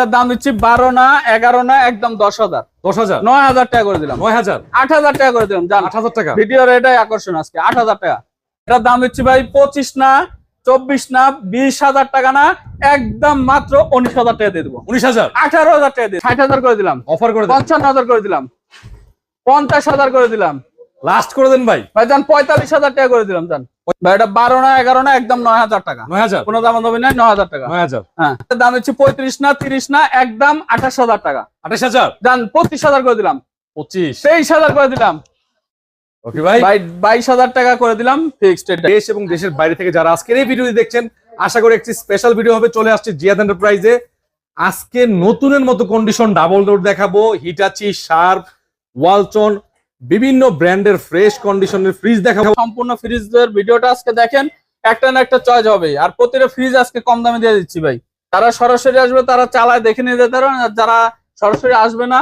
এটার দাম দিচ্ছি বারো না এগারো না একদম দশ হাজার। দশ হাজার? নয় হাজার টাকা করে দিলাম। নয় হাজার? আট হাজার টাকা করে দিলাম আট হাজার টাকা? ভিডিওর এটাই আকর্ষণ আজকে আট হাজার টাকা। এটার দাম দিচ্ছি ভাই পঁচিশ না চব্বিশ না বিশ হাজার টাকা না একদম মাত্র উনিশ হাজার টাকা দিয়ে দেবো। উনিশ হাজার? আঠারো হাজার টাকা দিয়ে ষাট হাজার করে দিলাম। অফার করে পঞ্চান্ন হাজার করে দিলাম। পঞ্চাশ হাজার করে দিলাম। লাস্ট করে দেন ভাই। ভাই যান পঁয়তাল্লিশ হাজার টাকা করে দিলাম যান ভাই এটা বারো না এগারো না একদম নয় হাজার টাকা। নয় হাজার? কোনো দাম দামি নাই নয় হাজার টাকা। নয় হাজার? হ্যাঁ দাম হচ্ছে পঁয়ত্রিশ না তিরিশ না একদম আঠাশ হাজার টাকা। আঠাশ হাজার? যান পঁচিশ হাজার করে দিলাম। পঁচিশ। তেইশ হাজার করে দিলাম। ওকে ভাই। ভাই বাইশ হাজার টাকা করে দিলাম ফিক্সড দেশ এবং দেশের বাইরে থেকে যারা আজকের এই ভিডিওটি দেখছেন আশা করি একটি স্পেশাল ভিডিও হবে। চলে আসছে জিয়াদ এন্টারপ্রাইজে আজকে নতুনের মতো কন্ডিশন ডাবল ডোর দেখাবো। হিটাচি শার্প ওয়ালচন বিভিন্ন ব্র্যান্ডের ফ্রেশ কন্ডিশনের ফ্রিজ দেখাবো। সম্পূর্ণ ফ্রিজের ভিডিওটা আজকে দেখেন, একটা না একটা চয়েস হবে। আর প্রতিটা ফ্রিজ আজকে কম দামে দিয়ে দিচ্ছি ভাই। তারা সরাসরি আসবে, তারা চালায় দেখে নিয়ে যেতে পারেন, আর যারা সরাসরি আসবে না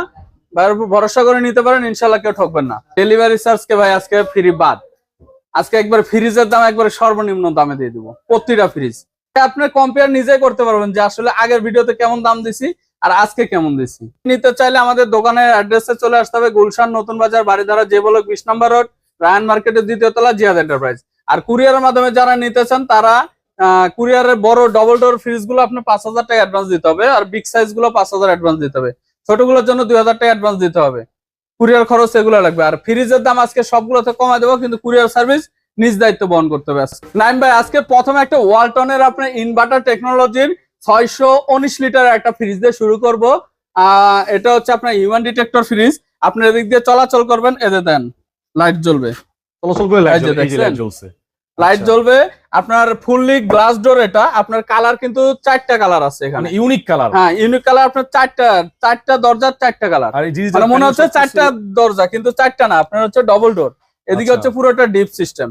ভরসা করে নিতে পারেন ইনশাল্লাহ কেউ ঠকবেন না। ডেলিভারি চার্জকে ভাই আজকে ফ্রি বাদ। আজকে একবার ফ্রিজের দাম একবার সর্বনিম্ন দামে দিয়ে দিব, প্রতিটা ফ্রিজ আপনি কম্পেয়ার নিজেই করতে পারবেন যে আসলে আগের ভিডিওতে কেমন দাম দিছি আর আজকে কেমন দিছি? নিতে চাইলে আমাদের দোকানের অ্যাড্রেসে চলে আসতে হবে গুলশান নতুন বাজার বাড়িধারা যে বলক বিশ নম্বর রোড, রায়ান মার্কেটের দ্বিতীয় তলা, জিয়াদ এন্টারপ্রাইজ। আর কুরিয়ারের মাধ্যমে যারা নিতে চান, তারা কুরিয়ারের বড় ডবল ডোর ফ্রিজগুলো আপনি পাঁচ হাজার টাকা অ্যাডভান্স দিতে হবে আর বিগ সাইজগুলো পাঁচ হাজার অ্যাডভান্স দিতে হবে। ছোটগুলোর জন্য দুই হাজার টাকা অ্যাডভান্স দিতে হবে। কুরিয়ার খরচ এগুলো লাগবে। আর ফ্রিজের দাম আজকে সবগুলোতে কমায় দেবো, কিন্তু কুরিয়ার সার্ভিস নিজ দায়িত্ব বহন করতে হবে নাইন ভাই, আজকে প্রথমে একটা ওয়ালটনের আপনার ইনভার্টার টেকনোলজির ছয়শো উনিশ লিটার একটা ফ্রিজ দিয়ে শুরু করব। আহ, এটা হচ্ছে আপনার হিউম্যান ডিটেক্টর ফ্রিজ আপনার এদিক দিয়ে চলাচল করবেন এদের দেন লাইট জ্বলবে। চলাচল করে লাইট জ্বলছে? লাইট আচ্ছা। জ্বলবে। আপনার ফুললি গ্লাস ডোর এটা আপনার কালার কিন্তু চারটা কালার আছে মানে এখানে ইউনিক কালার হ্যাঁ ইউনিক কালার আপনার চারটা চারটা দরজার চারটা কালার মানে মনে হচ্ছে চারটা দরজা কিন্তু চারটা না আপনার হচ্ছে ডবল ডোর এদিকে আচ্ছা। হচ্ছে পুরোটা ডিপ সিস্টেম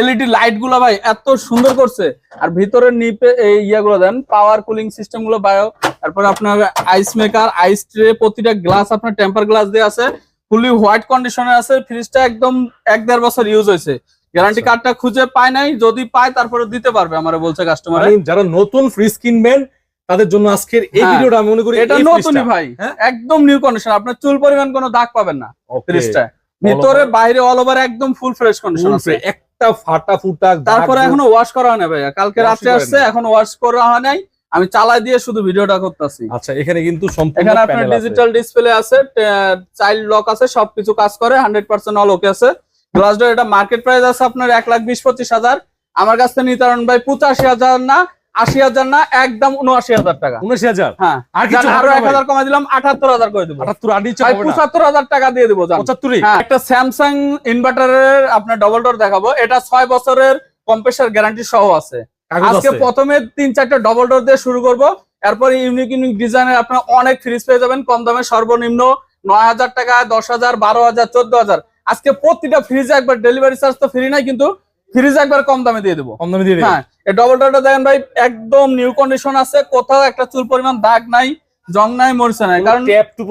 এলইডি লাইটগুলো ভাই এত সুন্দর করছে। আর ভিতরে নিপে এই ইয়েগুলো দেন পাওয়ার কুলিং সিস্টেমগুলো বায়ো তারপরে আপনার আইস মেকার আইস ট্রে প্রতিটা গ্লাস আপনার টেম্পার গ্লাস দিয়ে আছে। ফুলি হোয়াইট কন্ডিশনে আছে ফ্রিজটা একদম এক দেড় বছর ইউজ হয়েছে। গ্যারান্টি আচ্ছা। কার্ডটা খুঁজে পায় নাই যদি পায় তারপরে দিতে পারবে আমার বলছে কাস্টমার মানে যারা নতুন ফ্রিজ কিনবেন তাদের জন্য আজকের এই হ্যাঁ, ভিডিওটা আমি মনে করি এটা নতুনই ভাই। হ্যাঁ? একদম নিউ কন্ডিশন আপনার চুল পরিমাণ কোনো দাগ পাবেন না ফ্রিজটা ভিতরে বাইরে অল ওভার একদম ফুল ফ্রেশ কন্ডিশন আছে। একটা ফাটা ফুটা তারপরে এখন ওয়াশ করা হয় না ভাইয়া। কালকে রাতে আসছে এখন ওয়াশ করা হয় নাই। আমি চালাই দিয়ে শুধু ভিডিওটা করতেছি। আচ্ছা এখানে কিন্তু সম্পূর্ণ এখানে আপনার ডিজিটাল ডিসপ্লে আছে চাইল্ড লক আছে সবকিছু কাজ করে হান্ড্রেড পার্সেন্ট অল ওকে আছে। গ্লাস ডোর এটা মার্কেট প্রাইস আছে আপনার এক লাখ বিশ পঁচিশ হাজার। আমার কাছ থেকে নিতারণ ভাই পঁচাশি হাজার না আশি হাজার না একদম উনআশি হাজার টাকা। উনিশ হাজার? হ্যাঁ। আর এক হাজার কমাই দিলাম আঠাত্তর হাজার করে দেবো। পঁচাত্তর হাজার টাকা দিয়ে দেবো জান। পঁচাত্তরই? হ্যাঁ একটা স্যামসাং ইনভার্টারের আপনার ডবল ডোর দেখাবো। এটা ছয় বছরের কম্প্রেসার গ্যারান্টি সহ আছে। আজকে প্রথমে তিন চারটা ডবল ডোর দিয়ে শুরু করব। এরপর ইউনিক ইউনিক ডিজাইনের আপনার অনেক ফ্রিজ পেয়ে যাবেন। কম দামে সর্বনিম্ন নয় হাজার টাকা দশ হাজার বারো হাজার চোদ্দ হাজার। আজকে প্রতিটা ফ্রিজে একবার ডেলিভারি চার্জ তো ফ্রি নাই কিন্তু ফ্রিজ একবার কম দামে দিয়ে দেবো। কম দামে দিয়ে দিবেন হ্যাঁ এই ডবল ডোরটা দেখেন ভাই একদম নিউ কন্ডিশন আছে কোথাও একটা চুল পরিমাণ দাগ নাই জং নাই মরছে নাই। কারণ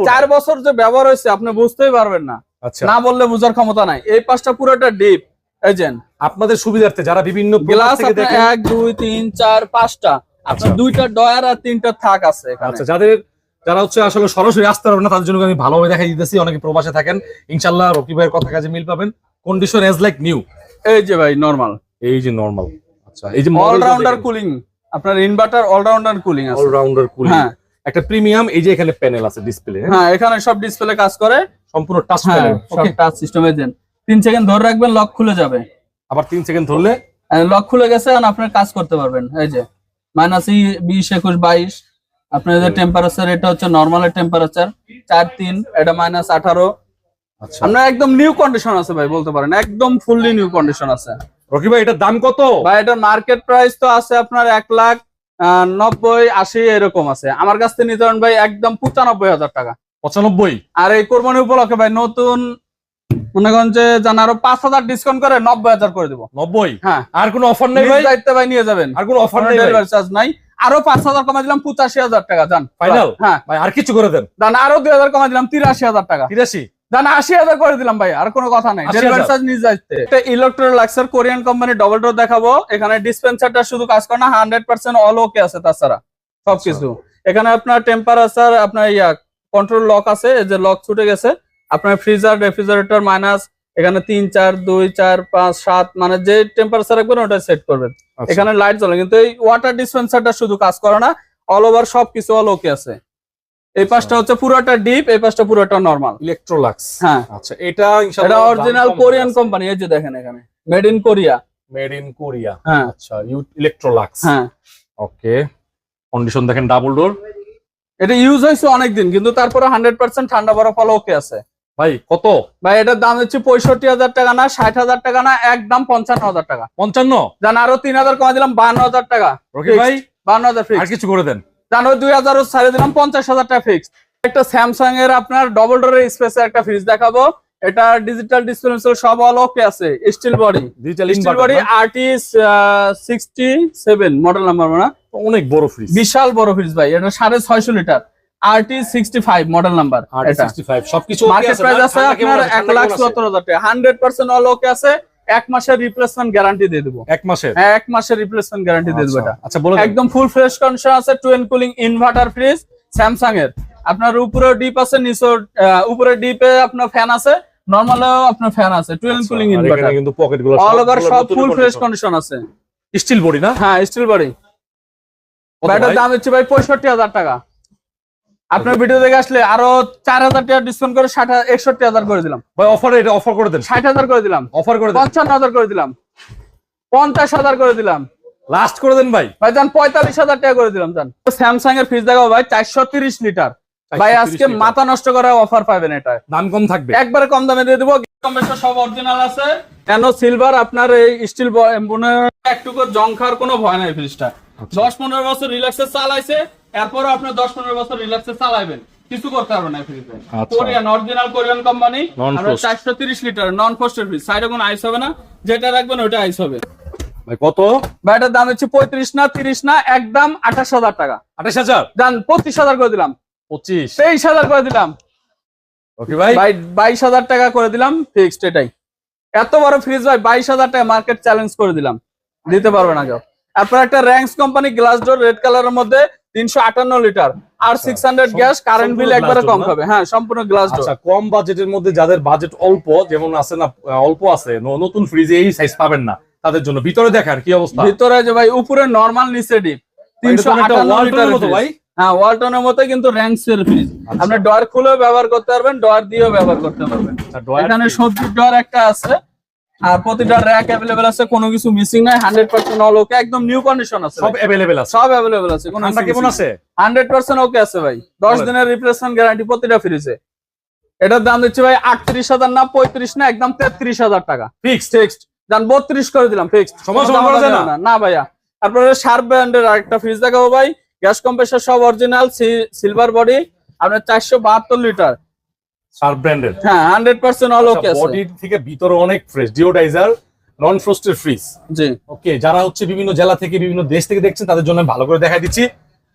চার বছর যে ব্যবহার হয়েছে আপনি বুঝতেই পারবেন না। আচ্ছা। না বললে বোঝার ক্ষমতা নাই। এই পাশটা পুরোটা ডিপ এজেন্ট আপনাদের সুবিধার্থে যারা বিভিন্ন গ্লাস থেকে দেখেন এক দুই তিন চার পাঁচটা। আপনার আচ্ছা। দুইটা ডয়ার আর তিনটা থাক আছে আচ্ছা যাদের যারা হচ্ছে আসলে সরাসরি আসতে পারবে না তাদের জন্য আমি ভালোভাবে দেখাই দিতেছি। অনেকে প্রবাসে থাকেন। ইনশাল্লাহ রকি ভাইয়ের কথা কাজে মিল পাবেন। কন্ডিশন এজ লাইক নিউ এই যে ভাই নরমাল এই যে নরমাল আচ্ছা এই যে অলরাউন্ডার কুলিং আপনার ইনভার্টার অলরাউন্ডার কুলিং আছে। অলরাউন্ডার কুলিং হ্যাঁ। একটা প্রিমিয়াম এই যে এখানে প্যানেল আছে ডিসপ্লে হ্যাঁ? এখানে সব ডিসপ্লে কাজ করে। সম্পূর্ণ টাচ হ্যাঁ প্যানেল সব টাচ সিস্টেম এজেন্ট তিন সেকেন্ড ধরে রাখবেন লক খুলে যাবে। আবার 3 সেকেন্ড ধরলে? লক খুলে গেছে এখন আপনার কাজ করতে পারবেন। এই যে মাইনাস বিশ একুশ বাইশ। আপনার যে টেম্পারেচার এটা হচ্ছে নর্মালের টেম্পারেচার চার তিন এটা মাইনাস আঠারো। আপনার একদম নিউ কন্ডিশন আছে ভাই বলতে পারেন। একদম ফুললি নিউ কন্ডিশন আছে। রকি ভাই এটার দাম কত? ভাই এটার মার্কেট প্রাইস তো আছে আপনার এক লাখ নব্বই আশি এরকম আছে। আমার কাছ থেকে নিতে ভাই একদম পঁচানব্বই হাজার টাকা। 95 আর এই কোরবানি উপলক্ষে ভাই নতুন মনে করেন যে জান আরও পাঁচ হাজার ডিসকাউন্ট করে নব্বই হাজার করে দিব। 90 হ্যাঁ। আর কোনো অফার নেই ভাই? দায়িত্বে ভাই নিয়ে যাবেন। আর কোনো অফার নেই ডেলিভারি চার্জ নাই। আরও পাঁচ হাজার দিলাম পঁচাশি হাজার টাকা জান? হ্যাঁ। ভাই আর কিছু করে দেন? জান আরও দুই হাজার কমাই দিলাম তিরাশি হাজার টাকা। 83 জান আশি হাজার করে দিলাম ভাই আর কোনো কথা নাই। 80,000 ডেলিভারি চার্জ নিজ দায়িত্বে। এটা ইলেকট্রোলাক্সার কোরিয়ান কোম্পানি ডবল ডোর দেখাবো। এখানে ডিসপেন্সারটা শুধু কাজ করে না হান্ড্রেড পার্সেন্ট অল ওকে আছে তাছাড়া সবকিছু। এখানে আপনার টেম্পারেচার আপনার ইয়া কন্ট্রোল লক আছে এই যে লক ছুটে গেছে। আপনার ফ্রিজার রেফ্রিজারেটর মাইনাস এখানে তিন চার দুই চার পাঁচ সাত মানে যে টেম্পারেচার রাখবেন ওটা সেট করবেন। আচ্ছা। এখানে লাইট জ্বলে কিন্তু এই ওয়াটার ডিসপেন্সারটা শুধু কাজ করে না অল ওভার সবকিছু অল ওকে আছে। এই পাশটা হচ্ছে পুরোটা ডিপ এই পাশটা পুরোটা নর্মাল। ইলেকট্রোলাক্স হ্যাঁ। আচ্ছা এটা এটা অরিজিনাল কোরিয়ান কোম্পানি এই যে দেখেন এখানে। Made in Korea made in Korea হ্যাঁ। আচ্ছা ইলেকট্রোলাক্স হ্যাঁ। ওকে কন্ডিশন দেখেন ডাবল ডোর এটা ইউজ হয়েছে অনেকদিন কিন্তু তারপরে হান্ড্রেড পার্সেন্ট ঠান্ডা বরফ হলো ওকে আছে। ভাই কত? ভাই এটার দাম হচ্ছে পঁয়ষট্টি হাজার টাকা না ষাট হাজার টাকা না একদম পঞ্চান্ন হাজার টাকা। পঞ্চান্ন? জান আরও তিন হাজার কমে দিলাম বান্ন হাজার টাকা। ভাই বান্ন হাজার আর কিছু করে দেন। ওই দুই হাজারও ছাড়ে দিলাম পঞ্চাশ হাজার টাকা ফিক্স একটা স্যামসাং এর আপনার ডবল ডোরের স্পেসের একটা ফ্রিজ দেখাবো। এটা ডিজিটাল ডিসপ্লে সব অল ওকে আছে steel body digital steel body sixty seven model number না? অনেক বড় ফ্রিজ বিশাল বড় ফ্রিজ ভাই এটা সাড়ে ছয়শো litre RT sixty five model number এটা। 65 সবকিছু মার্কেট প্রাইস আছে আপনার এক লাখ সত্তর হাজার টাকা হান্ড্রেড পার্সেন্ট অল ওকে আছে। এক মাসের রিপ্লেসমেন্ট গ্যারান্টি দিয়ে দেবো। এক মাসের? হ্যাঁ এক মাসের রিপ্লেসমেন্ট গ্যারান্টি দিয়ে দেবো এটা। আচ্ছা বলে। একদম ফুল ফ্রেশ কন্ডিশন আছে twin cooling inverter fridge Samsung এর। আপনার উপরে ডিপ আছে নিচে উপরে ডিপে আপনার ফ্যান আছে নর্মালেও আপনার ফ্যান আছে আচ্ছা, কুলিং ইনভার্টার কিন্তু পকেটগুলো অল ওভার সব ফুল ফ্রেশ কন্ডিশন আছে। স্টিল বডি না? হ্যাঁ স্টিল বডি ব্যাটার দাম হচ্ছে ভাই পঁয়ষট্টি হাজার টাকা। আপনার ভিডিও দেখে আসলে আরও চার হাজার টাকা ডিসকাউন্ট করে ষাট একষট্টি হাজার করে দিলাম। ভাই অফার এটা অফার করে দেন। ষাট হাজার করে দিলাম। অফার করে পঞ্চান্ন হাজার করে দিলাম। পঞ্চাশ হাজার করে দিলাম। লাস্ট করে দেন ভাই। ভাই যান পঁয়তাল্লিশ হাজার টাকা করে দিলাম যান। স্যামসাং এর ফ্রিজ দেখাবো ভাই চারশো তিরিশ লিটার ভাই আজকে মাথা নষ্ট করা অফার পাবেন এটা দাম কম থাকবে। একবারে কম দামে দিয়ে দেবো। সব অরিজিনাল আছে। কেন সিলভার আপনার এই স্টিল একটু জং খাওয়ার কোনো ভয় নাই ফ্রিজটা। দশ পনেরো বছর রিল্যাক্সে চালাইছে এরপরও আপনি দশ পনেরো বছর রিল্যাক্সে চালাইবেন। কিছু করতে পারবেন না ফ্রিজে আচ্ছা। কোরিয়ান অরিজিনাল কোরিয়ান কোম্পানি চারশো তিরিশ লিটার নন ফোস্টের ফ্রিজ সাইডে কোনো আইস হবে না যেটা রাখবেন ওটা আইস হবে। ভাই কত? ভাইটার দাম হচ্ছে পঁয়ত্রিশ না তিরিশ না একদম আঠাশ হাজার টাকা। আঠাশ হাজার? দাম পঁচিশ হাজার করে দিলাম। পঁচিশ। তেইশ হাজার করে দিলাম। ওকে ভাই। ভাই বাইশ হাজার টাকা করে দিলাম ফিক্সড এটাই। এত বড় ফ্রিজ ভাই বাইশ হাজার টাকা মার্কেট চ্যালেঞ্জ করে দিলাম। দিতে পারবে না কেউ। তারপর একটা Rangs company glass door red কালারের মধ্যে তিনশো আটান্ন লিটার আর six hundred gas current bill একবারে কম হবে। হ্যাঁ সম্পূর্ণ গ্লাস ডোর আচ্ছা কম বাজেটের মধ্যে যাদের বাজেট অল্প যেমন আছে না অল্প আছে নতুন ফ্রিজে এই সাইজ পাবেন না তাদের জন্য। ভিতরে দেখার কি অবস্থা? ভিতরে যে ভাই উপরে নরমাল নিচে ডিপ তিনশো আটান্ন লিটার মতো ভাই। হ্যাঁ ওয়ালটনের মতো কিন্তু র্যাঙ্কস এর ফ্রিজ। আপনি ডয়ার খুলেও ব্যবহার করতে পারবেন ডয়ার দিয়েও ব্যবহার করতে পারবেন। আচ্ছা, এখানে। সবজির ডর একটা আছে আর প্রতিটা র্যাক অ্যাভেলেবেল আছে কোনো কিছু মিসিং নাই হান্ড্রেড পার্সেন্ট অল ওকে একদম নিউ কন্ডিশন আছে সব অ্যাভেলেবেল আছে? সব অ্যাভেলেবেল আছে কোনো ঠান্ডা কেমন আছে? হান্ড্রেড পার্সেন্ট ওকে আছে ভাই। দশ বলেন। দিনের রিপ্লেসমেন্ট গ্যারান্টি প্রতিটা ফ্রিজে এটার দাম দিচ্ছি ভাই আটত্রিশ হাজার না পঁয়ত্রিশ না একদম তেত্রিশ হাজার টাকা। ফিক্সড ফিক্সড জান বত্রিশ করে দিলাম ফিক্সড সমান করা যায় না? না ভাইয়া। তারপরে শার্প ব্র্যান্ডের আরেকটা ফ্রিজ দেখাবো ভাই। গ্যাস কম্প্রেসর সব অরিজিনাল সিলভার বডি আপনার চারশো বাহাত্তর লিটার শার্প ব্র্যান্ডের। হ্যাঁ হান্ড্রেড পার্সেন্ট অল ওকে আছে। বডি থেকে ভিতরে অনেক fresh deodoriser non frosted fridge জি। ওকে যারা হচ্ছে বিভিন্ন জেলা থেকে বিভিন্ন দেশ থেকে দেখছেন তাদের জন্য ভালো করে দেখাই দিচ্ছি।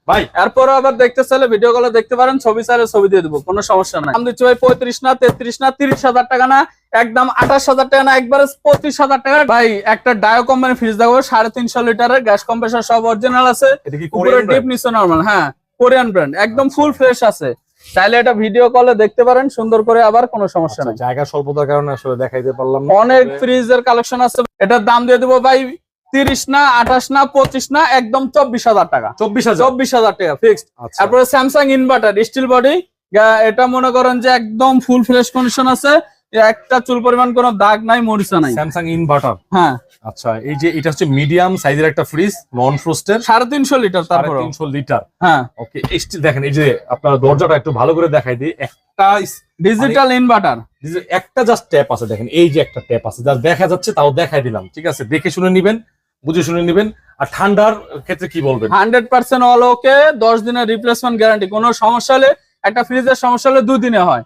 ভাই এরপরও আবার দেখতে চাইলে ভিডিও কলে দেখতে পারেন ছবি চাইলে ছবি দিয়ে দেবো কোনো সমস্যা নাই। দাম দিচ্ছি ভাই পঁয়ত্রিশ না তেত্রিশ না তিরিশ হাজার টাকা না একদম আঠাশ হাজার টাকা না একবারে পঁচিশ হাজার টাকা। ভাই একটা ডায়ো কোম্পানি ফ্রিজ দেখো সাড়ে তিনশো লিটারের গ্যাস কম্প্রেসার সব অরিজিনাল আছে। এটা কি কোরিয়ান ডিপ নিচে নর্মাল হ্যাঁ কোরিয়ান ব্র্যান্ড একদম ফুল ফ্রেশ আছে। চাইলে এটা ভিডিও কলে দেখতে পারেন সুন্দর করে আবার কোনো সমস্যা নাই। জায়গা স্বল্পতার কারণে আসলে দেখাইতে পারলাম অনেক ফ্রিজ ফ্রিজের কালেকশন আছে। এটার দাম দিয়ে দেবো ভাই তিরিশ না আঠাশ না পঁচিশ না একদম চব্বিশ হাজার টাকা। চব্বিশ হাজার? চব্বিশ হাজার টাকা ফিক্সড আচ্ছা। তারপরে স্যামসাং ইনভার্টার স্টিল বডি এটা মনে করেন যে একদম ফুল ফ্রেশ কন্ডিশন আছে। একটা চুল পরিমাণ কোনো দাগ নাই মরিচা নাই। স্যামসাং ইনভার্টার হ্যাঁ। আচ্ছা এই যে এটা হচ্ছে মিডিয়াম সাইজের একটা ফ্রিজ নন ফ্রস্টের সাড়ে তিনশো লিটার তারপরে তিনশো লিটার হ্যাঁ। ওকে দেখেন এই যে আপনার দরজাটা একটু ভালো করে দেখাই দিই একটা ডিজিটাল ইনভার্টার এই যে একটা জাস্ট ট্যাপ আছে দেখেন এই যে একটা ট্যাপ আছে যা দেখা যাচ্ছে তাও দেখাই দিলাম ঠিক আছে? দেখে শুনে নিবেন বুঝে শুনে নিবেন আর ঠান্ডার ক্ষেত্রে কি বলবেন? হান্ড্রেড পার্সেন্ট অল ওকে দশ দিনের রিপ্লেসমেন্ট গ্যারান্টি কোনো সমস্যা হলে একটা ফ্রিজের সমস্যা হলে দুই দিনে হয়।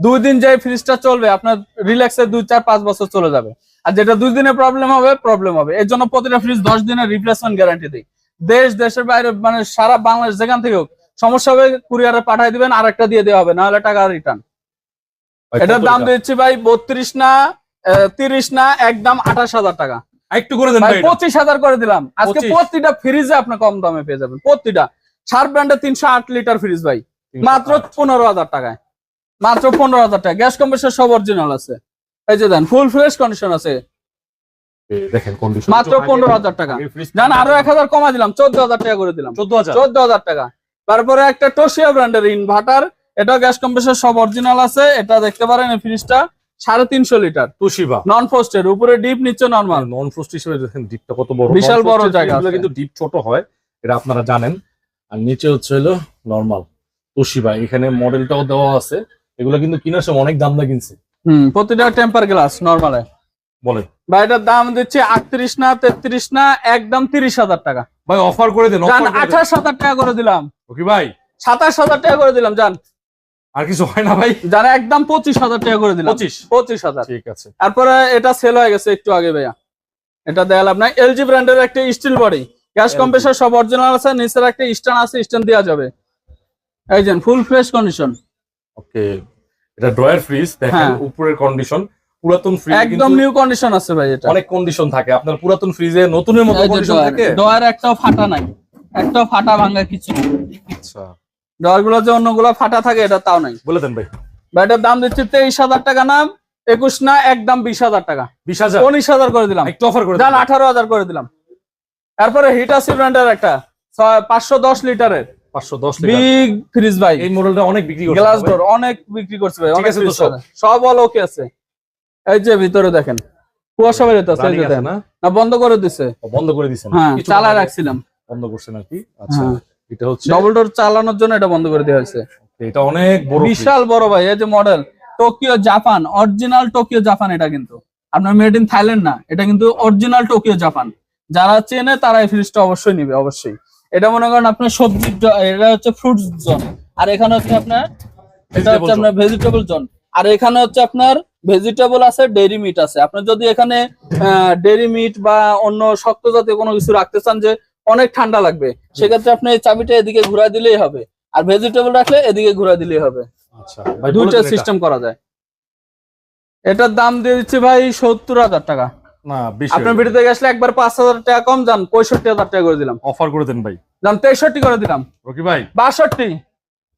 দুই দিন যে ফ্রিজটা চলবে আপনার রিল্যাক্সে দুই চার পাঁচ বছর চলে যাবে। আর যেটা দুই দিনে প্রবলেম হবে প্রবলেম হবে। এর জন্য প্রতিটা ফ্রিজ দশ দিনের রিপ্লেসমেন্ট গ্যারান্টি দিই। দেশ দেশের বাইরে মানে সারা বাংলাদেশ যেখান থেকে হোক সমস্যা হবে কুরিয়ারে পাঠিয়ে দিবেন আর একটা দিয়ে দেওয়া হবে নাহলে টাকা রিটার্ন এটার দাম দিচ্ছি ভাই বত্রিশ না তিরিশ না একদম আঠাশ হাজার টাকা। একটু করে দেন। পঁচিশ হাজার করে দিলাম। আজকে প্রতিটা ফ্রিজে আপনি কম দামে পেয়ে যাবেন প্রতিটা। সার ব্র্যান্ডে তিনশো আট লিটার ফ্রিজ ভাই। মাত্র পনেরো হাজার টাকায়। মাত্র পনেরো হাজার টাকা। গ্যাস কম্প্রেসর সব অরিজিনাল আছে। এই যে দেন ফুল ফ্রেশ কন্ডিশন আছে। মাত্র পনেরো হাজার টাকা। জান আরও এক হাজার কমা দিলাম চোদ্দ হাজার টাকা করে দিলাম। চোদ্দ হাজার। টাকা। তারপরে একটা টোশিয়া ব্র্যান্ডের ইনভার্টার এটা গ্যাস কম্প্রেসর সব অরিজিনাল আছে। এটা দেখতে পারেন এই ফ্রিজটা সাড়ে তিনশো লিটার তুষিবা নন ফোস্টের উপরে ডিপ নিচে নর্মাল নন ফ্রস্ট হিসেবে দেখেন ডিপটা কত বড়। বিশাল বড় জায়গা কিন্তু ডিপ ছোট হয় এটা আপনারা জানেন। আর নিচে হচ্ছে হলো নর্মাল তুষিবা এখানে মডেলটাও দেওয়া আছে। এগুলো কিন্তু কিনার সময় অনেক দাম দিয়ে কিনছে। হুম প্রতিটা টেম্পার গ্লাস নর্মালে বলে বা এটার দাম দিচ্ছে আটত্রিশ না তেত্রিশ না একদম তিরিশ হাজার টাকা। ভাই অফার করে দেন আঠাশ হাজার টাকা করে দিলাম। ওকে ভাই। সাতাশ হাজার টাকা করে দিলাম জান। আর কিছু হয় না ভাই। যারা একদম পঁচিশ হাজার টাকা করে দিলাম। পঁচিশ? পঁচিশ হাজার। ঠিক আছে। তারপরে এটা সেল হয়ে গেছে একটু আগে ভাইয়া। এটা দেয়াল আপনার এলজি ব্র্যান্ডের একটা স্টিল বডি গ্যাস কম্প্রেসর সব অরিজিনাল আছে নিচের একটা স্ট্যান্ড আছে স্ট্যান্ড দেওয়া যাবে। এই ফুল ফ্রেশ কন্ডিশন ওকে এটা ড্রয়ার ফ্রিজ দেখেন হ্যাঁ। উপরের কন্ডিশন পুরাতন ফ্রিজ একদম নিউ কন্ডিশন আছে ভাই এটা। অনেক কন্ডিশন থাকে। আপনার পুরাতন ফ্রিজে নতুনের মতো কন্ডিশন থাকে? ডয়ার একটাও ফাটা নাই। একটাও ফাটা ভাঙা কিছু আচ্ছা। গুলো যে অন্যগুলো ফাটা থাকে এটা তাও নাই। বলে দেন ভাই। বা এটার দাম দিচ্ছি তেইশ হাজার টাকা না একুশ না একদম বিশ হাজার টাকা। বিশ হাজার? উনিশ হাজার করে দিলাম। একটু অফার করে দেন আঠারো হাজার করে দিলাম। তারপরে হিটাসি ব্র্যান্ডের একটা পাঁচশো দশ লিটারের। বিগ ফ্রিজ ভাই। এই মডেলটা অনেক বিক্রি করছে গ্লাস ডোর অনেক বিক্রি করছে ভাই ঠিক আছে তো সব? আছে। সব অল ওকে আছে। এই যে ভিতরে দেখেন কুয়াশা এই দেখেন। না? বন্ধ করে দিছে। বন্ধ করে দিছেন হ্যাঁ কিছু রাখছিলাম। বন্ধ করছেন আর আচ্ছা হ্যাঁ। এটা হচ্ছে ডবল ডোর চালানোর জন্য এটা বন্ধ করে দেওয়া হয়েছে। এটা অনেক বড় বিশাল বড় ভাই এই যে model Tokyo Japan original Tokyo Japan এটা কিন্তু। আপনার মেড ইন থাইল্যান্ড না এটা কিন্তু অরিজিনাল টোকিও জাপান যারা চেনে তারা এই ফ্রিজটা অবশ্যই নিবে অবশ্যই। এটা মনে করেন আপনার সবজির জ- এটা হচ্ছে ফ্রুটস জোন আর এখানে হচ্ছে আপনার এটা হচ্ছে আপনার ভেজিটেবল জোন আর এখানে হচ্ছে আপনার ভেজিটেবল আছে ডেইরি মিট আছে। আপনি যদি এখানে ডেইরি মিট বা অন্য শক্ত জাতীয় কোনো কিছু রাখতে চান যে অনেক ঠান্ডা লাগবে সেক্ষেত্রে আপনি এই চাবিটা এদিকে ঘুরা দিলেই হবে। আর ভেজিটেবল রাখলে এদিকে ঘুরা দিলেই হবে। আচ্ছা দুইটা সিস্টেম করা যায়। এটার দাম দিয়ে দিচ্ছি ভাই সত্তর হাজার টাকা। না একবার পাঁচ হাজার টাকা কম যান পঁয়ষট্টি হাজার টাকা করে দিলাম। অফার করে দেন ভাই। যান তেষট্টি করে দিলাম। রকি ভাই বাষট্টি।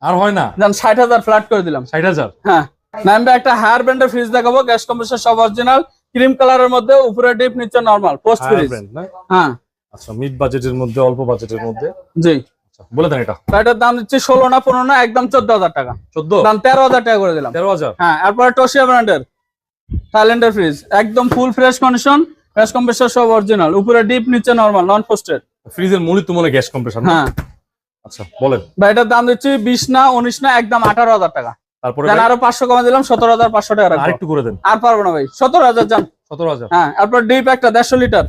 আর হয় না। যান ষাট হাজার ফ্ল্যাট করে দিলাম। ষাট হাজার? হ্যাঁ। নামবে একটা হায়ার ব্র্যান্ডের ফ্রিজ দেখাবো গ্যাস কম্প্রেসর সব অরিজিনাল ক্রিম কালারের মধ্যে উপরে ডিপ নিচে নর্মাল পোস্ট ফ্রিজ হ্যাঁ। আচ্ছা মিড বাজেটের মধ্যে অল্প বাজেটের মধ্যে? জি। আচ্ছা বলে দেন এটা। এটার দাম দিচ্ছি ষোলো না পনেরো না একদম চোদ্দ হাজার টাকা। চোদ্দ? দাম তেরো হাজার টাকা করে দিলাম। তেরো হাজার? হ্যাঁ এরপরে টোশিয়া ব্র্যান্ডের থাইল্যান্ডের ফ্রিজ একদম full fresh condition gas compressor সব অরিজিনাল উপরে ডিপ নিচে নরমাল নন পোস্টেড ফ্রিজের মূল্য তো মনে গ্যাস কম্প্রেশন হ্যাঁ। আচ্ছা বলেন। বা এটার দাম দিচ্ছি বিশ না উনিশ না একদম আঠারো হাজার টাকা। তারপরে দেন আরও পাঁচশো কমা দিলাম সতেরো হাজার পাঁচশো টাকা রাখব। আরেকটু করে দেন। আর পারব না ভাই সতেরো হাজার যান সতেরো হাজার? হ্যাঁ এরপর ডিপ একটা দেড়শো লিটার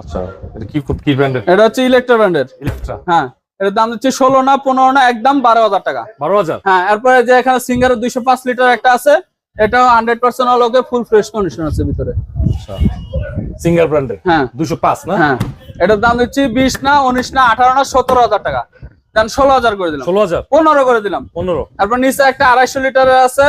আচ্ছা এটা কি কি ব্র্যান্ডের এটা হচ্ছে ইলেকট্রা ব্র্যান্ডের ইলেকট্রা হ্যাঁ এটার দাম দিচ্ছি ষোলো না পনেরো না একদম বারো হাজার টাকা। বারো হাজার? হ্যাঁ এরপরে যে এখানে সিঙ্গারের দুইশো পাঁচ লিটার একটা আছে এটাও হান্ড্রেড পার্সেন্ট লোকে ফুল ফ্রেশ কন্ডিশন আছে ভিতরে। আচ্ছা। সিঙ্গার ব্র্যান্ডের হ্যাঁ। দুশো পাঁচ না? হ্যাঁ। এটার দাম দিচ্ছি বিশ না উনিশ না আঠারো না সতেরো হাজার টাকা। দেন ষোলো হাজার করে দিলাম। ষোলো হাজার? পনেরো করে দিলাম। পনেরো। তারপর নিচে একটা আড়াইশো লিটারের আছে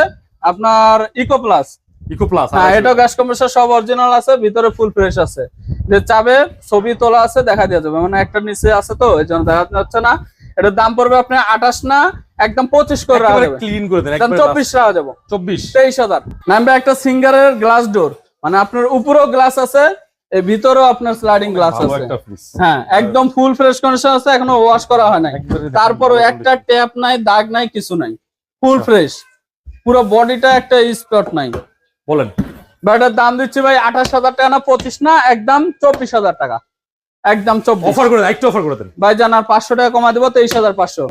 আপনার ইকো প্লাস ইকো প্লাস হ্যাঁ এটাও গ্যাস কম্প্রেসর সব অরিজিনাল আছে ভিতরে ফুল ফ্রেশ আছে। যে চাবে ছবি তোলা আছে দেখা দেওয়া যাবে। মানে একটা নিচে আছে তো এই জন্য দেখা যাচ্ছে না। এটার দাম পড়বে আপনার আঠাশ না একদম পঁচিশ করে রাখা যাবে। ক্লিন করে দেন দাম একবারে চব্বিশ রাখা যাব। চব্বিশ। তেইশ হাজার। নামবে একটা সিঙ্গারের গ্লাস ডোর মানে আপনার উপরেও গ্লাস আছে এই ভিতরেও আপনার স্লাইডিং গ্লাস আছে। হ্যাঁ একদম ফুল ফ্রেশ কন্ডিশন আছে এখনও ওয়াশ করা হয় নাই। তারপরও একটা ট্যাপ নাই দাগ নাই কিছু নাই। ফুল ফ্রেশ পুরো বডিটা একটা স্পট নাই। বলেন। বা এটার দাম দিচ্ছি ভাই আঠাশ হাজার টাকা না পঁচিশ না একদম চব্বিশ হাজার টাকা। একদম চব্বিশ। অফার করে একটু অফার করে দেন। ভাই জান আর পাঁচশো টাকা কমা দেবো তেইশ হাজার পাঁচশো।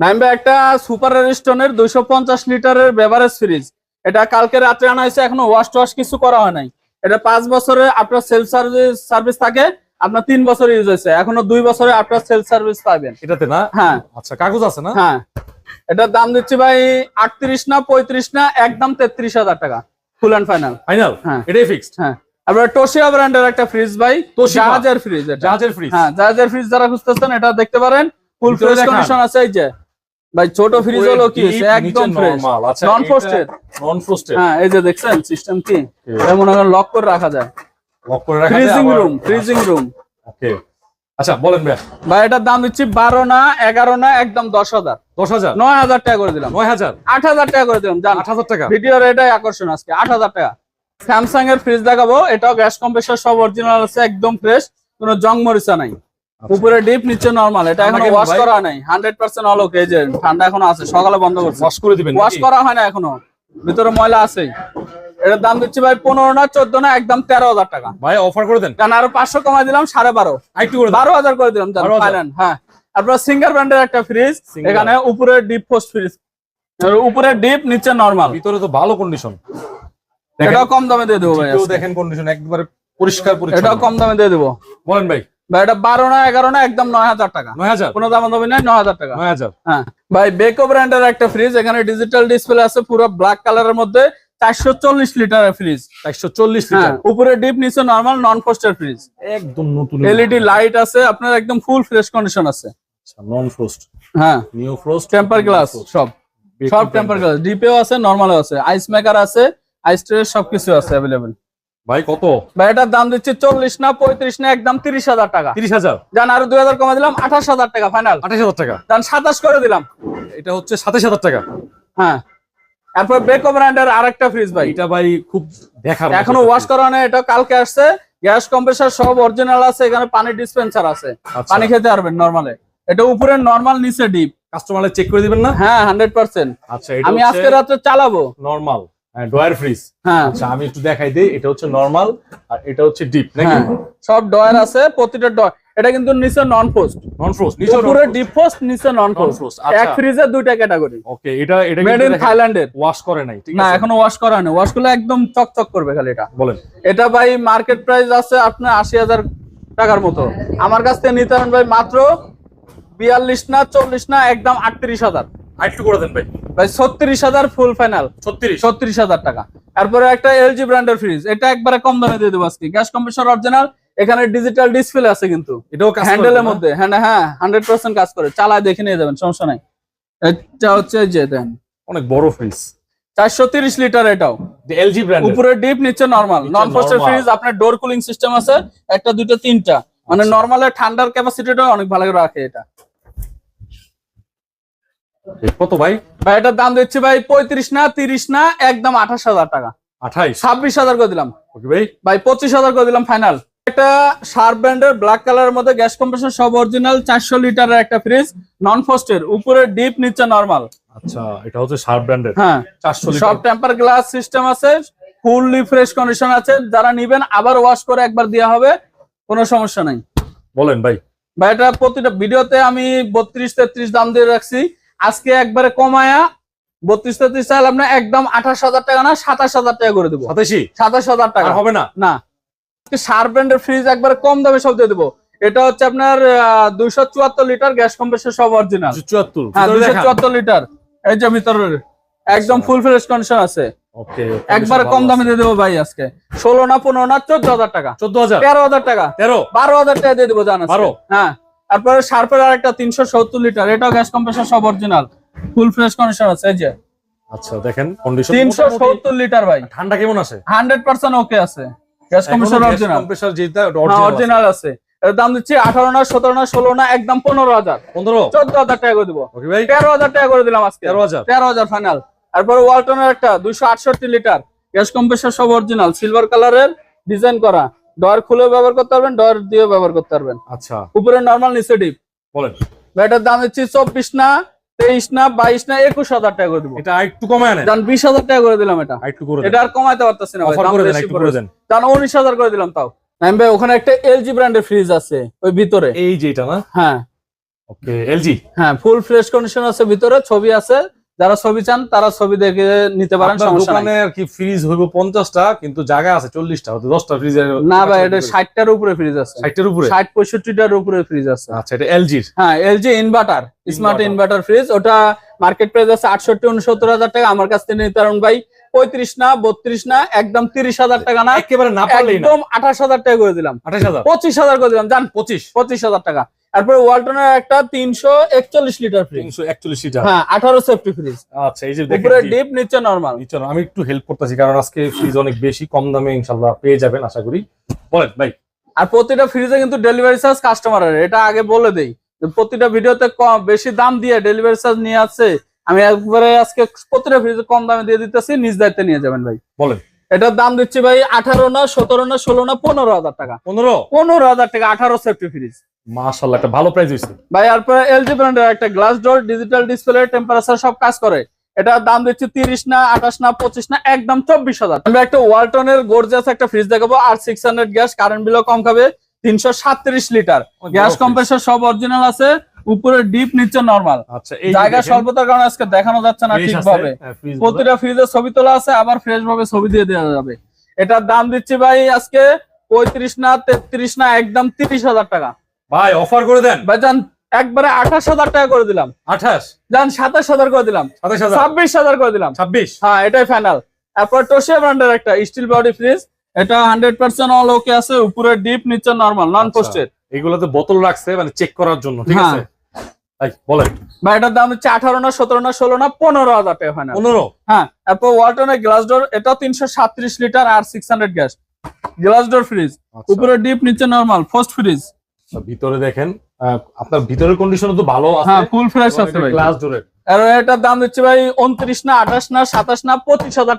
নাইম ভাই একটা সুপার রেজিস্টনের দুইশো পঞ্চাশ লিটারের বেভারেজ ফ্রিজ এটা কালকে রাত্রে আনা হয়েছে এখনও ওয়াশ টোয়াশ কিছু করা হয় নাই। এটা পাঁচ বছরে আপনার সেলফ সার্ভিস সার্ভিস থাকে আপনার তিন বছর ইউজ হয়েছে। এখনও দুই বছরে আপনার সেলফ সার্ভিস পাবেন। এটাতে না? হ্যাঁ। আচ্ছা কাগজ আছে না? হ্যাঁ। এটার দাম দিচ্ছি ভাই আটত্রিশ না পঁয়ত্রিশ না একদম তেত্রিশ হাজার টাকা। ফুল অ্যান্ড ফাইনাল ফাইনাল হ্যাঁ। এটাই ফিক্সড হ্যাঁ। তারপরে টোশিয়া ব্র্যান্ডের একটা ফ্রিজ ভাই? জাহাজের ফ্রিজ জাহাজের ফ্রিজ হ্যাঁ জাহাজের ফ্রিজ যারা খুঁজতেছেন এটা দেখতে পারেন। ফুল ফ্রেশ কন্ডিশন আছে এই যে। ভাই ছোট ফ্রিজ হলো কি? একদম fresh non frosted non frosted হ্যাঁ এই যে দেখছেন সিস্টেম কি? এটা মনে করেন লক করে রাখা যায়। লক করে রাখা freezing room freezing room okay আচ্ছা। বলেন ভাই ভাই এটার দাম দিচ্ছি বারো না এগারো না একদম দশ হাজার। দশ হাজার? নয় হাজার টাকা করে দিলাম। নয় হাজার? আট হাজার টাকা করে দিলাম জান। আট হাজার টাকা? ভিডিওর এটাই আকর্ষণ আজকে আট হাজার টাকা। স্যামসাং এর ফ্রিজ দেখাবো। এটাও গ্যাস কম্প্রেসার সব অরিজিনাল আছে একদম ফ্রেশ কোনো জং মরিচা নাই। উপরে ডিপ নিচে নরমাল এটা এখনও ওয়াশ? করা নাই। হান্ড্রেড পার্সেন্ট অলোক এই যে ঠান্ডা এখনও আছে সকালে বন্ধ করছে। ওয়াশ করে দিবেন ওয়াশ করা হয় না এখনও। ভিতরে ময়লা আছেই। এটার দাম দিচ্ছি ভাই পনেরো না চোদ্দ না একদম তেরো হাজার টাকা। ভাই অফার করে দেন। কারণ আরও পাঁচশো কমাই দিলাম সাড়ে বারো। আরেকটু করে দেন। বারো হাজার করে দিলাম 12,000 ফাইনাল হ্যাঁ। তারপর সিঙ্গার ব্র্যান্ডের একটা ফ্রিজ এখানে উপরে ডিপ পোস্ট ফ্রিজ উপরে ডিপ নিচে নরমাল ভিতরে তো ভালো কন্ডিশন এটাও কম দামে দিয়ে দেবো ভাই। দেখেন কন্ডিশন একবারে পরিষ্কার পরিচ্ছন্ন। এটাও কম দামে দিয়ে দেবো। বলেন ভাই। ভাই এটা বারো না এগারো না একদম নয় হাজার টাকা। নয় হাজার? কোনো দাম দামি নাই নয় হাজার টাকা। নয় হাজার? হ্যাঁ। ভাই বেকো ব্র্যান্ডের একটা ফ্রিজ এখানে ডিজিটাল ডিসপ্লে আছে পুরো ব্ল্যাক কালারের মধ্যে চারশো চল্লিশ লিটারের ফ্রিজ একশো চল্লিশ হ্যাঁ লিটার। উপরে ডিপ নিচে নরমাল নন ফ্রিজ একদম নতুন এলইডি লাইট আছে আপনার একদম ফুল ফ্রেশ কন্ডিশন আছে। নন ফ্রোস্ট হ্যাঁ। নিউ ফ্রোস্ট টেম্পার গ্লাস সব। সব টেম্পার গ্লাস ডিপেও আছে নরমালও আছে। আইস মেকার আছে সবকিছু আছে অ্যাভেলেবেল ভাই কত? ভাই এটার দাম দিচ্ছি চল্লিশ না পঁয়ত্রিশ না একদম তিরিশ হাজার টাকা। তিরিশ হাজার? জান আরও দুই হাজার কমে দিলাম আঠাশ হাজার টাকা ফাইনাল আঠাশ হাজার টাকা। জান সাতাশ করে দিলাম। এটা হচ্ছে সাতাশ হাজার টাকা। হ্যাঁ। তারপর বেকো ব্র্যান্ডের আরেকটা ফ্রিজ ভাই। এটা ভাই খুব দেখার এখনও ওয়াশ। করা নেই এটা কালকে আসছে। গ্যাস কম্প্রেসার সব অরিজিনাল আছে এখানে পানি ডিসপেন্সার আছে। আচ্ছা। পানি খেতে পারবেন নরমালে এটা উপরে নরমাল নিচে ডিপ কাস্টমারে চেক করে দিবেন না? হ্যাঁ হান্ড্রেড পার্সেন্ট আচ্ছা আমি আজকে রাত্রে চালাবো। Normal drawer fridge. হ্যাঁ। আচ্ছা আমি একটু দেখাই দিই এটা হচ্ছে নরমাল আর এটা হচ্ছে ডিপ নাকি? হ্যাঁ। সব ডয়ার আছে প্রতিটা ডয়ার এটা কিন্তু নিচে নন পোস্ট নন ফ্রোস্ট নিচে উপরে ডিপ পোস্ট নিচে নন Non-frost, আচ্ছা। এক ফ্রিজে দুইটা ক্যাটাগরি ওকে এটা এটা মেড ইন থাইল্যান্ডের ওয়াশ করে নাই ঠিক না এখনও ওয়াশ করা নেই। ওয়াশ করলে একদম চকচক করবে খালি এটা। বলেন। এটা ভাই মার্কেট প্রাইস আছে আপনার আশি হাজার টাকার মতো। আমার কাছ থেকে নিতে ভাই মাত্র বিয়াল্লিশ না চল্লিশ না একদম আটত্রিশ হাজার। আরেকটু করে দেন ভাই। ভাই ছত্রিশ হাজার ফুল ফাইনাল ছত্রিশ। ছত্রিশ হাজার টাকা। তারপরে একটা এলজি ব্র্যান্ডের ফ্রিজ এটা একবারে কম দামে দিয়ে দেবো আজকে। গ্যাস কম্প্রেসর অরিজিনাল এখানে ডিজিটাল ডিসপ্লে আছে কিন্তু। হ্যান্ডেলের মধ্যে। হ্যাঁ হ্যাঁ হান্ড্রেড পার্সেন্ট কাজ করে। চালায় দেখে নিয়ে যাবেন সমস্যা নাই। এটা হচ্ছে যে দেন। অনেক বড় ফ্রিজ চারশো তিরিশ লিটার এটাও। এলজি ব্র্যান্ড উপরে ডিপ নিচে নরমাল নন পোস্টার ফ্রিজ আপনার ডোর কুলিং সিস্টেম আছে একটা দুটো তিনটা। মানে আচ্ছা। নরমালের ঠান্ডার ক্যাপাসিটিটা অনেক ভালো রাখে এটা। কত ভাই? ভাই এটার দাম দিচ্ছি ভাই পঁয়ত্রিশ না তিরিশ না একদম আঠাশ হাজার টাকা। আঠাইশ? ছাব্বিশ হাজার করে দিলাম। ওকে ভাই। ভাই পঁচিশ হাজার করে দিলাম ফাইনাল একটা শার্প ব্র্যান্ডের ব্ল্যাক কালারের মধ্যে গ্যাস কম্প্রেসর সব অরিজিনাল চারশো লিটারের একটা ফ্রিজ নন ফোস্টের উপরে ডিপ নিচে নরমাল আচ্ছা এটা হচ্ছে শার্প ব্র্যান্ডের হ্যাঁ। চারশো সব টেম্পার গ্লাস সিস্টেম আছে ফুললি ফ্রেশ কন্ডিশন আছে। যারা নিবেন আবার ওয়াশ করে একবার দেওয়া হবে কোনো সমস্যা নাই। বলেন ভাই। ভাই এটা প্রতিটা ভিডিওতে আমি বত্রিশ তেত্রিশ দাম দিয়ে রাখছি। আজকে একবারে কমায়া বত্রিশ তেত্রিশ চাইলে আপনার একদম আঠাশ হাজার টাকা না সাতাশ হাজার টাকা করে দেবো। সাতাশি? হাজার টাকা। হবে না? না। শার্প ব্র্যান্ডের ফ্রিজ একবারে কম দামে সব দিয়ে দেবো। এটা হচ্ছে আপনার দুইশো চুয়াত্তর লিটার গ্যাস কম্প্রেসর সব অরিজিনাল চুয়াত্তর। হ্যাঁ দুইশো চুয়াত্তর লিটার। এই যে ভিতরের একদম ফুল ফ্রেশ কন্ডিশন আছে। একবারে কম দামে দিয়ে দেবো ভাই আজকে। ষোলো না পনেরো না চোদ্দ হাজার টাকা। চোদ্দ হাজার? তেরো হাজার টাকা। তেরো? বারো হাজার টাকা দিয়ে দেবো জানা? হ্যাঁ। তারপরে শার্পের আর একটা তিনশো সত্তর লিটার। এটাও গ্যাস কম্প্রেসর সব অরিজিনাল ফুল ফ্রেশ কন্ডিশন আছে এই যে। আচ্ছা দেখেন কন্ডিশন তিনশো সত্তর লিটার ভাই। ঠান্ডা কেমন আছে? হান্ড্রেড পার্সেন্ট ওকে আছে। গ্যাস কম্প্রেসর অরিজিনাল কম্প্রেসার যেটা অরিজিনাল আছে। এর দাম দিচ্ছি আঠারো না সতেরো না ষোলো না একদম পনেরো হাজার। পনেরো? চোদ্দ হাজার টাকা করে দিবো। ওকে ভাই। তেরো হাজার টাকা করে দিলাম আজকে। তেরো হাজার? তেরো হাজার ফাইনাল তারপরে ওয়ালটনের একটা দুইশো আটষট্টি লিটার। গ্যাস কম্প্রেসর সব অরিজিনাল সিলভার কালারের ডিজাইন করা। ডয়ার খুলে ব্যবহার করতে পারবেন ডর দিয়ে ব্যবহার করতে পারবেন। আচ্ছা। উপরে নর্মাল নিচে ডিপ বলেন। ব্যাটার দাম হচ্ছে চব্বিশ না তেইশ না বাইশ না একুশ হাজার টাকা করে দিবো। এটা একটু কমায় জান বিশ হাজার টাকা করে দিলাম এটা। একটু করে এটা আর কমাইতে পারতেছি না ভাই, অফার করে দেন একটু করে দেন। জান উনিশ হাজার করে দিলাম তাও। নাইম ভাই ওখানে একটা এলজি ব্র্যান্ডের ফ্রিজ আছে ওই ভিতরে। এই যে এটা না? হ্যাঁ। ওকে এলজি হ্যাঁ ফুল ফ্রেশ কন্ডিশন আছে ভিতরে ছবি আছে। যারা ছবি চান তারা ছবি দেখে নিতে পারেন দোকানে আর কি ফ্রিজ হইব পঞ্চাশটা কিন্তু জায়গা আছে চল্লিশটা দশটা ফ্রিজ না ভাই এটা ষাটটার উপরে ফ্রিজ আছে। ষাটটার উপরে? ষাট পঁয়ষট্টিটার উপরে ফ্রিজ আছে। আচ্ছা এটা এলজির হ্যাঁ LG inverter smart inverter fridge ওটা মার্কেট প্রাইস আছে আটষট্টি উনসত্তর হাজার টাকা। আমার কাছ থেকে নিতে পারেন ভাই পঁয়ত্রিশ না বত্রিশ না একদম তিরিশ হাজার টাকা না একেবারে না। একদম আঠাশ হাজার টাকা করে দিলাম। আঠাশ হাজার? পঁচিশ হাজার করে দিলাম জান। পঁচিশ? পঁচিশ হাজার টাকা। তারপরে ওয়ালটনের একটা তিনশো একচল্লিশ লিটার ফ্রিজ তিনশো একচল্লিশ লিটার। হ্যাঁ আঠারো সেফটি ফ্রিজ আচ্ছা এই যে দেখেন উপরে ডিপ নিচে নর্মাল নিচে আমি একটু হেল্প করতেছি কারণ আজকে ফ্রিজ অনেক বেশি কম দামে ইনশাল্লাহ পেয়ে যাবেন আশা করি। বলেন ভাই। আর প্রতিটা ফ্রিজে কিন্তু ডেলিভারি চার্জ কাস্টমারের এটা আগে বলে দেই। প্রতিটা ভিডিওতে কম বেশি দাম দিয়ে ডেলিভারি চার্জ নিয়ে আসছে আমি একবারে আজকে প্রতিটা ফ্রিজে কম দামে দিয়ে দিতেছি নিজ দায়িত্বে নিয়ে যাবেন ভাই। বলেন। এটার দাম দিচ্ছি ভাই আঠারো না সতেরো না ষোলো না পনেরো হাজার টাকা। পনেরো? পনেরো হাজার টাকা আঠারো সেফটি ফ্রিজ একটা ভালো প্রাইস হয়েছে। ভাই তারপরে এলজি ব্র্যান্ডের একটা glass door digital display temperature সব কাজ করে। এটার দাম দিচ্ছি তিরিশ না আঠাশ না পঁচিশ না একদম চব্বিশ হাজার। আমরা একটা ওয়ালটনের গোর্জাস একটা ফ্রিজ দেখাবো আর সিক্স হান্ড্রেড গ্যাস কারেন্ট বিলও কম খাবে তিনশো সাতত্রিশ লিটার। Gas fridge। কম্প্রেসর সব অরিজিনাল আছে। উপরে ডিপ নিচে নর্মাল আচ্ছা জায়গা স্বল্পতার কারণে আজকে দেখানো যাচ্ছে না আছে, ঠিকভাবে। হ্যাঁ, প্রতিটা ফ্রিজে ছবি তোলা আছে আবার ফ্রেশ ভাবে ছবি দিয়ে দেওয়া যাবে। এটার দাম দিচ্ছি ভাই আজকে পঁয়ত্রিশ না তেত্রিশ না একদম তিরিশ হাজার টাকা। ভাই অফার করে দেন। ভাই যান একবারে আঠাশ হাজার টাকা করে দিলাম। আঠাশ? যান সাতাশ হাজার করে দিলাম। ছাব্বিশ হাজার করে দিলাম। ছাব্বিশ? হ্যাঁ এটাই ফাইনাল তারপর টোশিয়া ব্র্যান্ডের একটা স্টিল বডি ফ্রিজ এটা হান্ড্রেড পার্সেন্ট অল ওকে আছে উপরে ডিপ নিচে নর্মাল নন। পোস্টেড এগুলোতে বোতল রাখছে মানে চেক করার জন্য ঠিক হ্যাঁ। আছে? বলেন। বা এটার দাম হচ্ছে আঠারো না সতেরো না ষোলো না পনেরো হাজার টাকা ফাইনাল পনেরো? হ্যাঁ তারপর ওয়ালটনের গ্লাস ডোর এটা তিনশো লিটার আর six hundred gas glass door fridge উপরে ডিপ নিচে নর্মাল ফার্স্ট ফ্রিজ ভিতরে দেখেন আপনার ভিতরের কন্ডিশন তো ভালো হ্যাঁ ফুল ফ্রেশ আছে ভাই। গ্লাস ডোরে আর এটার দাম দিচ্ছে ভাই উনত্রিশ না আঠাশ না সাতাশ না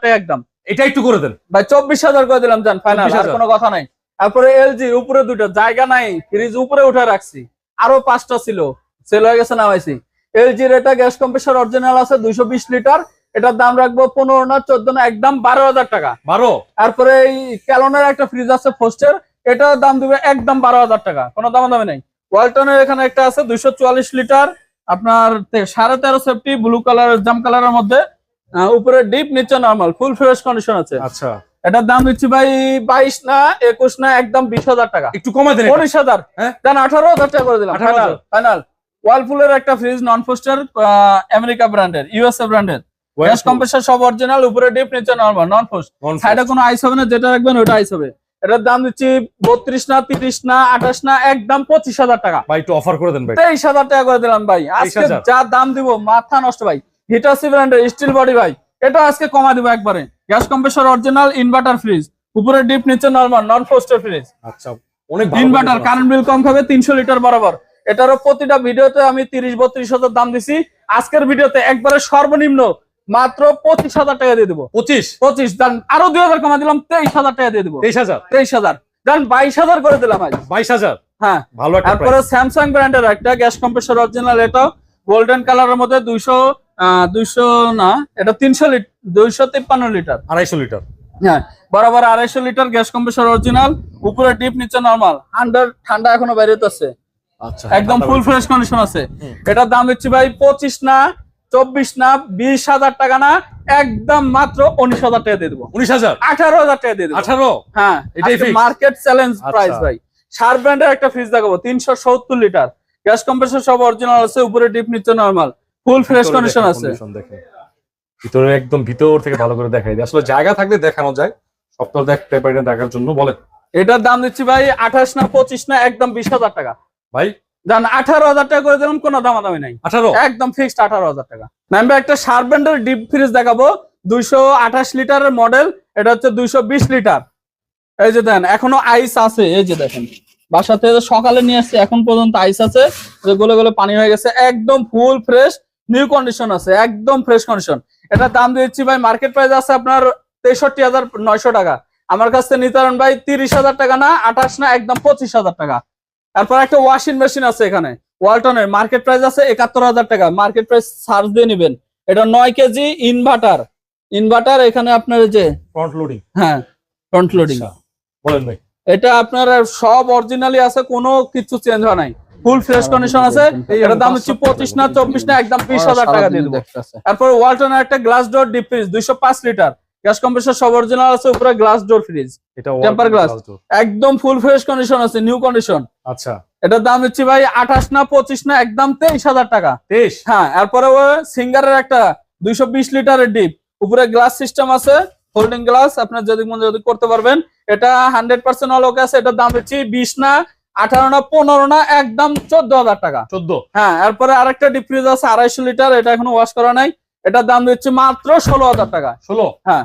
টাকা একদম। এটা একটু করে দেন। ভাই চব্বিশ হাজার করে দিলাম জান ফাইনাল আর কোনো কথা নাই। তারপরে এলজি উপরে দুটো জায়গা নাই ফ্রিজ উপরে উঠে রাখছি। আরও পাঁচটা ছিল। সেল হয়ে গেছে নামাইছি। এলজির এটা গ্যাস কম্প্রেসর অরিজিনাল আছে দুইশো বিশ লিটার এটার দাম রাখব পনেরো না চোদ্দ না একদম বারো হাজার টাকা। বারো? তারপরে এই ক্যালনের একটা ফ্রিজ আছে ফোস্টের এটার দাম দিবে একদম বারো হাজার টাকা। কোনো দাম দামে নেই। ওয়ালটনের এখানে একটা আছে দুইশো চুয়াল্লিশ লিটার আপনার সাড়ে তেরো সেফটি ব্লু কালার জাম কালারের মধ্যে। উপরে ডিপ নিচে নর্মাল ফুল ফ্রেশ কন্ডিশন আছে। আচ্ছা। এটার দাম দিচ্ছি ভাই বাইশ না একুশ না একদম বিশ হাজার টাকা। একটু কমে দেন। উনিশ হাজার। হ্যাঁ? আঠারো হাজার টাকা করে দিলাম। 18,000 ফাইনাল ফাইনাল ওয়ালপুলের একটা ফ্রিজ নন পোস্টার আমেরিকা ব্র্যান্ডের ইউএসএ ব্র্যান্ডের গ্যাস কম্প্রেসর সব অরিজিনাল উপরে ডিপ নিচে নর্মাল নন ফোস্ট সাইডে কোনো আইস হবে না যেটা রাখবেন ওটা আইস হবে। এটার দাম দিচ্ছি বত্রিশ না তিরিশ না আঠাশ না একদম পঁচিশ হাজার টাকা। ভাই একটু অফার করে দেন ভাই। তেইশ হাজার টাকা করে দিলাম ভাই। আজকে যা দাম দিব মাথা নষ্ট ভাই। হিটাসি ব্র্যান্ডের স্টিল বডি ভাই। এটা আজকে কমা দিব একবারে। Gas compressor original inverter fridge উপরে ডিপ নিচে নরমাল নন পোস্টার ফ্রিজ আচ্ছা অনেক ভালো ইনভার্টার কারেন্ট বিল কম খাবে তিনশো লিটার বরাবর। এটারও প্রতিটা ভিডিওতে আমি তিরিশ বত্রিশ হাজার দাম দিছি। আজকের ভিডিওতে একবারে সর্বনিম্ন মাত্র পঁচিশ হাজার টাকা দিয়ে দেবো। পঁচিশ? পঁচিশ দান আরও দুই হাজার কমা দিলাম তেইশ হাজার টাকা দিয়ে দেবো। তেইশ হাজার? তেইশ হাজার। দান বাইশ হাজার করে দিলাম আজ। বাইশ হাজার? হ্যাঁ। ভালো একটা তারপরে price। স্যামসাং ব্র্যান্ডের একটা গ্যাস কম্প্রেসর অরিজিনাল এটাও গোল্ডেন কালারের মধ্যে দুইশো দুইশো না এটা তিনশো লিটার দুইশো তিপ্পান্ন লিটার আড়াইশো লিটার হ্যাঁ বরাবর আড়াইশো লিটার গ্যাস কম্প্রেসর অরিজিনাল উপরে ডিপ নিচে নর্মাল হান্ড্রেড ঠান্ডা এখনও বেরোতেছে আচ্ছা একদম ফুল ফ্রেশ কন্ডিশন আছে। এটার দাম দিচ্ছি ভাই পঁচিশ না চব্বিশ না বিশ হাজার টাকা না একদম মাত্র উনিশ হাজার টাকা দিয়ে দেবো। উনিশ হাজার? আঠারো হাজার টাকা দিয়ে দেবো। আঠারো? হ্যাঁ এটাই মার্কেট চ্যালেঞ্জ। প্রাইস ভাই। শার ব্র্যান্ডের একটা ফ্রিজ দেখাবো তিনশো সত্তর লিটার গ্যাস কম্প্রেসর সব অরিজিনাল আছে উপরে ডিপ নিচে নর্মাল ফুল ফ্রেশ কন্ডিশন আছে। ভিতরে একদম ভিতর থেকে ভালো করে দেখাই আসলে জায়গা থাকলে দেখানো যায়। সপ্তাহ দেখতে পারি না দেখার জন্য বলেন। এটার দাম দিচ্ছি ভাই আঠাশ না পঁচিশ না একদম বিশ হাজার টাকা। ভাই? জান আঠারো হাজার টাকা করে দিলাম কোনো দামাদামি নাই। আঠারো? একদম ফিক্সড আঠারো হাজার টাকা। ম্যাম একটা শার্প ডিপ ফ্রিজ দেখাবো। দুইশো আঠাশ লিটারের মডেল এটা হচ্ছে দুইশো বিশ লিটার। এই যে দেন এখনও আইস আছে এই যে দেখেন। বাসাতে সকালে নিয়ে আসছে এখন পর্যন্ত আইস আছে। যে গলে গলে পানি হয়ে গেছে একদম ফুল ফ্রেশ নিউ কন্ডিশন আছে একদম ফ্রেশ কন্ডিশন এটা দাম দিচ্ছি ভাই মার্কেট প্রাইস আছে আপনার তেষট্টি হাজার নয়শো টাকা। আমার কাছ থেকে নিতে ভাই তিরিশ হাজার টাকা না আঠাশ না একদম পঁচিশ হাজার টাকা। তারপর একটা ওয়াশিং মেশিন আছে এখানে। ওয়ালটনের মার্কেট প্রাইস আছে একাত্তর হাজার টাকা। মার্কেট প্রাইস সার্চ দিয়ে নেবেন। এটা নয় কেজি ইনভার্টার ইনভার্টার এখানে আপনার যে ফ্রন্ট লোডিং হ্যাঁ ফ্রন্ট লোডিং বলেন ভাই। এটা আপনার সব অরিজিনালি আছে কোনো কিছু চেঞ্জ হয় নাই। ফুল ফ্রেশ কন্ডিশন আছে। এটার দাম হচ্ছে পঁচিশ না চব্বিশ না একদম বিশ হাজার টাকা দিয়ে দেবো। তারপর ওয়ালটনের একটা গ্লাস ডোর ডিপ ফ্রিজ দুইশো পাঁচ লিটার গ্যাস কম্প্রেসর সব অরিজিনাল আছে উপরে গ্লাস ডোর ফ্রিজ এটা Temper glass। একদম ফুল ফ্রেশ কন্ডিশন আছে নিউ কন্ডিশন আচ্ছা। এটার দাম হচ্ছে ভাই আঠাশ না পঁচিশ না একদম তেইশ হাজার টাকা। তেইশ? হ্যাঁ এরপরে সিঙ্গারের একটা দুইশো বিশ লিটারের ডিপ। উপরে গ্লাস সিস্টেম আছে হোল্ডিং গ্লাস আপনার যদি মনে যদি করতে পারবেন। এটা হান্ড্রেড পার্সেন্ট অল ওকে আছে এটার দাম হচ্ছে বিশ না আঠারো না পনেরো না একদম চোদ্দ হাজার টাকা। চোদ্দ? হ্যাঁ এরপরে আরেকটা ডিপ ফ্রিজ আছে আড়াইশো লিটার এটা এখনও ওয়াশ করা নাই। এটার দাম দিচ্ছে মাত্র ষোলো হাজার টাকা। ষোলো? হ্যাঁ।